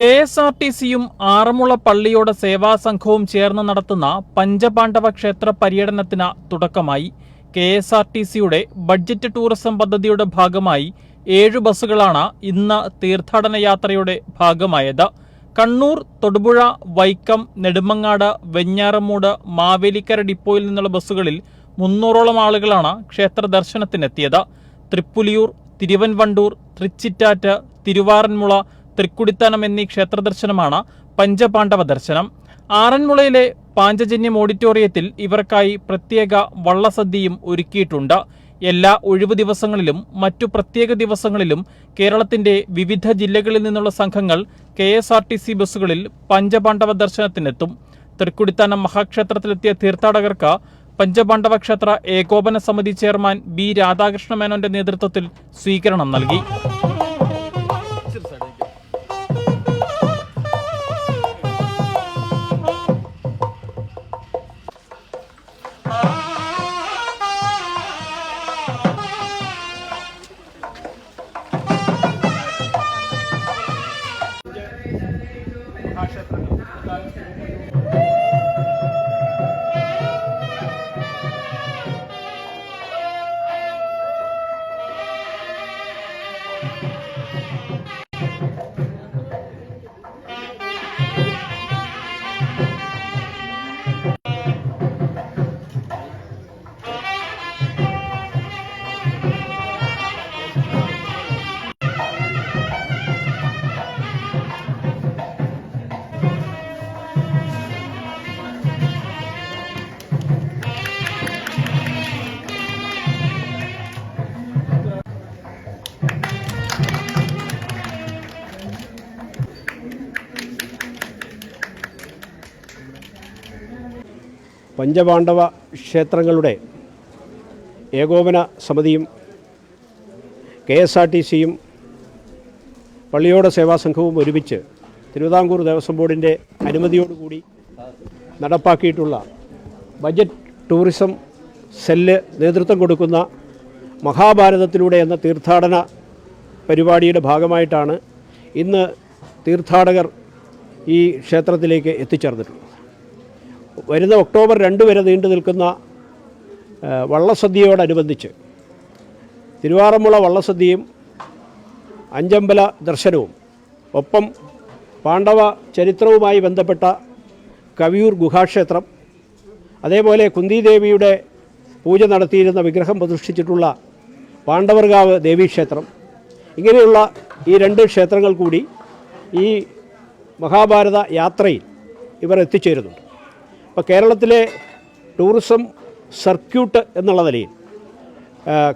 K S R T സിയും ആറന്മുള പള്ളിയോട് സേവാ സംഘവും ചേർന്ന് നടത്തുന്ന പഞ്ചപാണ്ഡവ ക്ഷേത്ര പര്യടനത്തിന് തുടക്കമായി. കെ എസ് ആർ ടി സിയുടെ ബഡ്ജറ്റ് ടൂറിസം പദ്ധതിയുടെ ഭാഗമായി ഏഴു ബസ്സുകളാണ് ഇന്ന് തീർത്ഥാടന യാത്രയുടെ ഭാഗമായത്. കണ്ണൂർ തൊടുപുഴ വൈക്കം നെടുമങ്ങാട് വെഞ്ഞാറമൂട് മാവേലിക്കര ഡിപ്പോയിൽ നിന്നുള്ള ബസ്സുകളിൽ മുന്നൂറോളം ആളുകളാണ് ക്ഷേത്ര ദർശനത്തിനെത്തിയത്. തൃപ്പുലിയൂർ തിരുവൻവണ്ടൂർ തൃച്ചിറ്റാറ്റ് തിരുവാറന്മുള തൃക്കുടിത്താനം എന്നീ ക്ഷേത്ര ദർശനമാണ് പഞ്ചപാണ്ഡവ ദർശനം. ആറന്മുളയിലെ പാഞ്ചജന്യം ഓഡിറ്റോറിയത്തിൽ ഇവർക്കായി പ്രത്യേക വള്ളസദ്യയും ഒരുക്കിയിട്ടുണ്ട്. എല്ലാ ഒഴിവു ദിവസങ്ങളിലും മറ്റു പ്രത്യേക ദിവസങ്ങളിലും കേരളത്തിന്റെ വിവിധ ജില്ലകളിൽ നിന്നുള്ള സംഘങ്ങൾ K S R T C ബസ്സുകളിൽ പഞ്ചപാണ്ഡവ ദർശനത്തിനെത്തും. തൃക്കുടിത്താനം മഹാക്ഷേത്രത്തിലെത്തിയ തീർത്ഥാടകർക്ക് പഞ്ചപാണ്ഡവ ക്ഷേത്ര ഏകോപന സമിതി ചെയർമാൻ ബി രാധാകൃഷ്ണ മേനോന്റെ നേതൃത്വത്തിൽ സ്വീകരണം നൽകി. പഞ്ചപാണ്ഡവ ക്ഷേത്രങ്ങളുടെ ഏകോപന സമിതിയും കെ എസ് ആർ ടി സിയും പള്ളിയോട സേവാ സംഘവും ഒരുമിച്ച് തിരുവിതാംകൂർ ദേവസ്വം ബോർഡിന്റെ അനുമതിയോടുകൂടി നടപ്പാക്കിയിട്ടുള്ള ബജറ്റ് ടൂറിസം സെല്ല് നേതൃത്വം കൊടുക്കുന്ന മഹാഭാരതത്തിലൂടെ എന്ന തീർത്ഥാടന പരിപാടിയുടെ ഭാഗമായിട്ടാണ് ഇന്ന് തീർത്ഥാടകർ ഈ ക്ഷേത്രത്തിലേക്ക് എത്തിച്ചേർന്നിട്ടുള്ളത്. വരുന്ന ഒക്ടോബർ രണ്ട് വരെ നീണ്ടു നിൽക്കുന്ന വള്ളസദ്യയോടനുബന്ധിച്ച് തിരുവാറന്മുള വള്ളസദ്യയും അഞ്ചമ്പല ദർശനവും ഒപ്പം പാണ്ഡവ ചരിത്രവുമായി ബന്ധപ്പെട്ട കവിയൂർ ഗുഹാക്ഷേത്രം അതേപോലെ കുന്തിദേവിയുടെ പൂജ നടത്തിയിരുന്ന വിഗ്രഹം പ്രതിഷ്ഠിച്ചിട്ടുള്ള പാണ്ഡവർഗാവ് ദേവീക്ഷേത്രം. ഇങ്ങനെയുള്ള ഈ രണ്ട് ക്ഷേത്രങ്ങൾ കൂടി ഈ മഹാഭാരത യാത്രയിൽ ഇവർ എത്തിച്ചേരുന്നുണ്ട്. അപ്പോൾ കേരളത്തിലെ ടൂറിസം സർക്യൂട്ട് എന്നുള്ള നിലയിൽ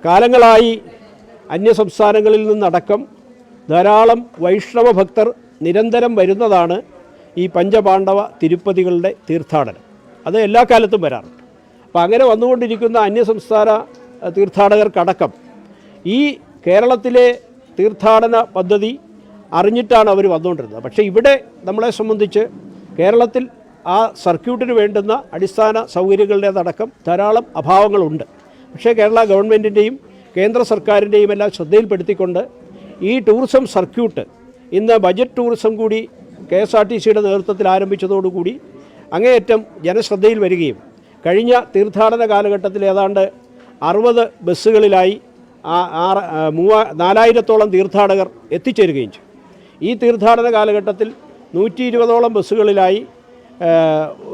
കാലങ്ങളായി അന്യസംസ്ഥാനങ്ങളിൽ നിന്നടക്കം ധാരാളം വൈഷ്ണവ ഭക്തർ നിരന്തരം വരുന്നതാണ് ഈ പഞ്ചപാണ്ഡവ തിരുപ്പതികളുടെ തീർത്ഥാടനം. അത് എല്ലാ കാലത്തും വരാറുണ്ട്. അപ്പോൾ അങ്ങനെ വന്നുകൊണ്ടിരിക്കുന്ന അന്യസംസ്ഥാന സംസ്ഥാന തീർത്ഥാടകർക്കടക്കം ഈ കേരളത്തിലെ തീർത്ഥാടന പദ്ധതി അറിഞ്ഞിട്ടാണ് അവർ വന്നുകൊണ്ടിരുന്നത്. പക്ഷേ ഇവിടെ നമ്മളെ സംബന്ധിച്ച് കേരളത്തിൽ ആ സർക്യൂട്ടിന് വേണ്ടുന്ന അടിസ്ഥാന സൗകര്യങ്ങളുടേതടക്കം ധാരാളം അഭാവങ്ങളുണ്ട്. പക്ഷേ കേരള ഗവൺമെന്റിന്റെയും കേന്ദ്ര സർക്കാരിന്റെയും എല്ലാം ശ്രദ്ധയിൽപ്പെടുത്തിക്കൊണ്ട് ഈ ടൂറിസം സർക്യൂട്ട് ഇന്ന് ബജറ്റ് ടൂറിസം കൂടി കെ എസ് ആർ ടി സിയുടെ നേതൃത്വത്തിൽ ആരംഭിച്ചതോടുകൂടി അങ്ങേയറ്റം ജനശ്രദ്ധയിൽ വരികയും കഴിഞ്ഞ തീർത്ഥാടന കാലഘട്ടത്തിൽ ഏതാണ്ട് അറുപത് ബസ്സുകളിലായി ആ- ആറ് മൂവ നാലായിരത്തോളം തീർത്ഥാടകർ എത്തിച്ചേരുകയും ചെയ്തു. ഈ തീർത്ഥാടന കാലഘട്ടത്തിൽ നൂറ്റി ഇരുപതോളം ബസ്സുകളിലായി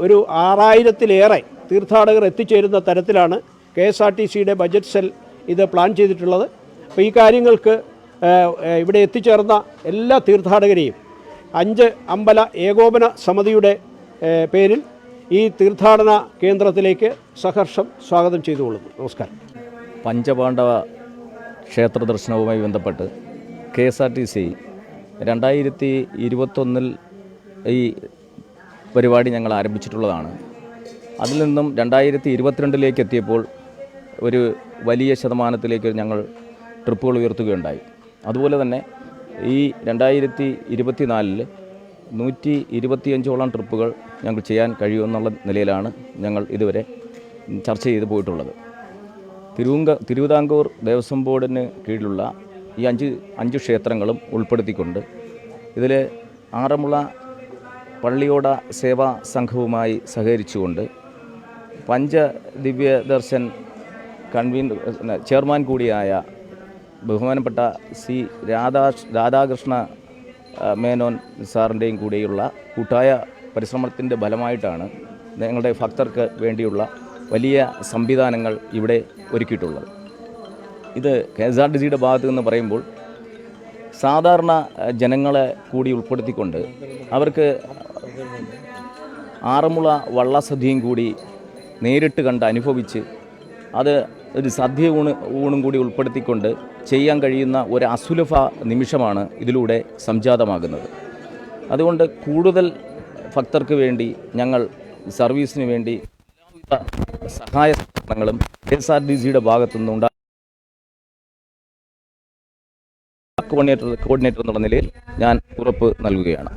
ഒരു ആറായിരത്തിലേറെ തീർത്ഥാടകർ എത്തിച്ചേരുന്ന തരത്തിലാണ് കെ എസ് ആർ ടി സിയുടെ ബജറ്റ് സെൽ ഇത് പ്ലാൻ ചെയ്തിട്ടുള്ളത്. അപ്പോൾ ഈ കാര്യങ്ങൾക്ക് ഇവിടെ എത്തിച്ചേർന്ന എല്ലാ തീർത്ഥാടകരെയും അഞ്ച് അമ്പല ഏകോപന സമിതിയുടെ പേരിൽ ഈ തീർത്ഥാടന കേന്ദ്രത്തിലേക്ക് സഹർഷം സ്വാഗതം ചെയ്തുകൊള്ളുന്നു. നമസ്കാരം. പഞ്ചപാണ്ഡവ ക്ഷേത്ര ദർശനവുമായി ബന്ധപ്പെട്ട് K S R T C രണ്ടായിരത്തി ഇരുപത്തൊന്നിൽ ഈ പരിപാടി ഞങ്ങൾ ആരംഭിച്ചിട്ടുള്ളതാണ്. അതിൽ നിന്നും രണ്ടായിരത്തി ഇരുപത്തിരണ്ടിലേക്ക് എത്തിയപ്പോൾ ഒരു വലിയ ശതമാനത്തിലേക്ക് ഞങ്ങൾ ട്രിപ്പുകൾ ഉയർത്തുകയുണ്ടായി. അതുപോലെ തന്നെ ഈ രണ്ടായിരത്തി ഇരുപത്തിനാലിൽ നൂറ്റി ഇരുപത്തിയഞ്ചോളം ട്രിപ്പുകൾ ഞങ്ങൾ ചെയ്യാൻ കഴിയുമെന്നുള്ള നിലയിലാണ് ഞങ്ങൾ ഇതുവരെ ചർച്ച ചെയ്ത് പോയിട്ടുള്ളത്. തിരുവങ്ക തിരുവിതാംകൂർ ദേവസ്വം ബോർഡിന് കീഴിലുള്ള ഈ അഞ്ച് അഞ്ച് ക്ഷേത്രങ്ങളും ഉൾപ്പെടുത്തിക്കൊണ്ട് ഇതിൽ ആറന്മുള പള്ളിയോട സേവാ സംഘവുമായി സഹകരിച്ചുകൊണ്ട് പഞ്ച ദിവ്യ ദർശൻ കൺവീൻ ചെയർമാൻ കൂടിയായ ബഹുമാനപ്പെട്ട സി രാധാ രാധാകൃഷ്ണ മേനോൻ സാറിന്റെയും കൂടിയുള്ള കൂട്ടായ പരിശ്രമത്തിന്റെ ഫലമായിട്ടാണ് ഞങ്ങളുടെ ഭക്തർക്ക് വേണ്ടിയുള്ള വലിയ സംവിധാനങ്ങൾ ഇവിടെ ഒരുക്കിയിട്ടുള്ളത്. ഇത് കെ എസ് ആർ ടി സിയുടെ ഭാഗത്ത് നിന്ന് പറയുമ്പോൾ സാധാരണ ജനങ്ങളെ കൂടി ഉൾപ്പെടുത്തിക്കൊണ്ട് അവർക്ക് ആറന്മുള വള്ളസദ്യയും കൂടി നേരിട്ട് കണ്ട് അനുഭവിച്ച് അത് ഒരു സദ്യ ഊണ് ഊണും കൂടി ഉൾപ്പെടുത്തിക്കൊണ്ട് ചെയ്യാൻ കഴിയുന്ന ഒരു അസുലഭ നിമിഷമാണ് ഇതിലൂടെ സംജാതമാകുന്നത്. അതുകൊണ്ട് കൂടുതൽ ഭക്തർക്ക് വേണ്ടി ഞങ്ങൾ സർവീസിന് വേണ്ടി സഹായ സഹകരണങ്ങളും കെ എസ് ആർ ഡി സിയുടെ ഭാഗത്തുനിന്നുണ്ടാകും കോർഡിനേറ്റർ കോർഡിനേറ്റർ എന്നുള്ള നിലയിൽ ഞാൻ ഉറപ്പ് നൽകുകയാണ്.